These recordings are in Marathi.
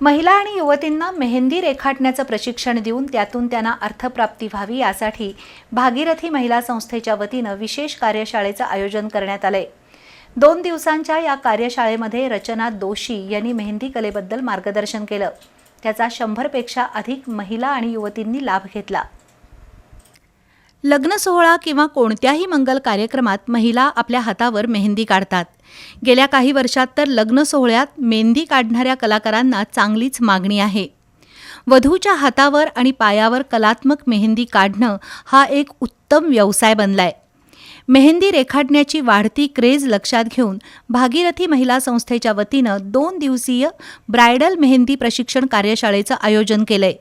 महिला आणि युवतींना मेहंदी रेखाटण्याचं प्रशिक्षण देऊन त्यातून त्यांना अर्थप्राप्ती व्हावी यासाठी भागीरथी महिला संस्थेच्या वतीनं विशेष कार्यशाळेचं आयोजन करण्यात आलंय. दोन दिवसांच्या या कार्यशाळेमध्ये रचना दोशी यांनी मेहंदी कलेबद्दल मार्गदर्शन केलं. त्याचा शंभरपेक्षा अधिक महिला आणि युवतींनी लाभ घेतला. लग्न सोहळा किंवा कोणत्याही मंगल कार्यक्रमात महिला आपल्या हातावर मेहंदी काढतात. गेल्या काही वर्षात तर लग्न सोहळ्यात मेहंदी काढणाऱ्या कलाकारांना चांगलीच मागणी आहे. वधूच्या हातावर आणि पायावर कलात्मक मेहंदी काढणं हा एक उत्तम व्यवसाय बनलाय. मेहंदी रेखाटण्याची वाढती क्रेज लक्षात घेऊन भागीरथी महिला संस्थेच्या वतीनं दोन दिवसीय ब्रायडल मेहंदी प्रशिक्षण कार्यशाळेचं आयोजन केलंय.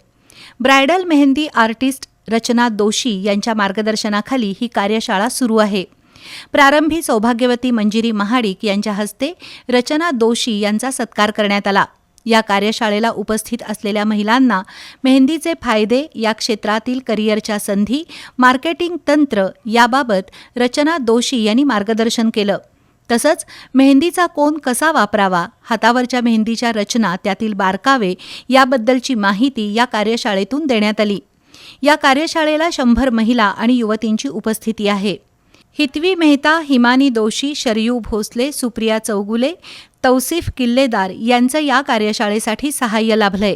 ब्रायडल मेहंदी आर्टिस्ट रचना दोशी यांच्या मार्गदर्शनाखाली ही कार्यशाळा सुरू आहे. प्रारंभी सौभाग्यवती मंजिरी महाडिक यांच्या हस्ते रचना दोशी यांचा सत्कार करण्यात आला. या कार्यशाळेला उपस्थित असलेल्या महिलांना मेहंदीचे फायदे या क्षेत्रातील करिअरच्या संधी मार्केटिंग तंत्र याबाबत रचना दोशी यांनी मार्गदर्शन केलं. तसंच मेहंदीचा कोन कसा वापरावा हातावरच्या मेहंदीच्या रचना त्यातील बारकावे याबद्दलची माहिती या कार्यशाळेतून देण्यात आली. या कार्यशाळेला शंभर महिला आणि युवतींची उपस्थिती आहे. हितवी मेहता हिमानी दोशी शरयू भोसले सुप्रिया चौगुले तौसिफ किल्लेदार यांचं या कार्यशाळेसाठी सहाय्य लाभलंय.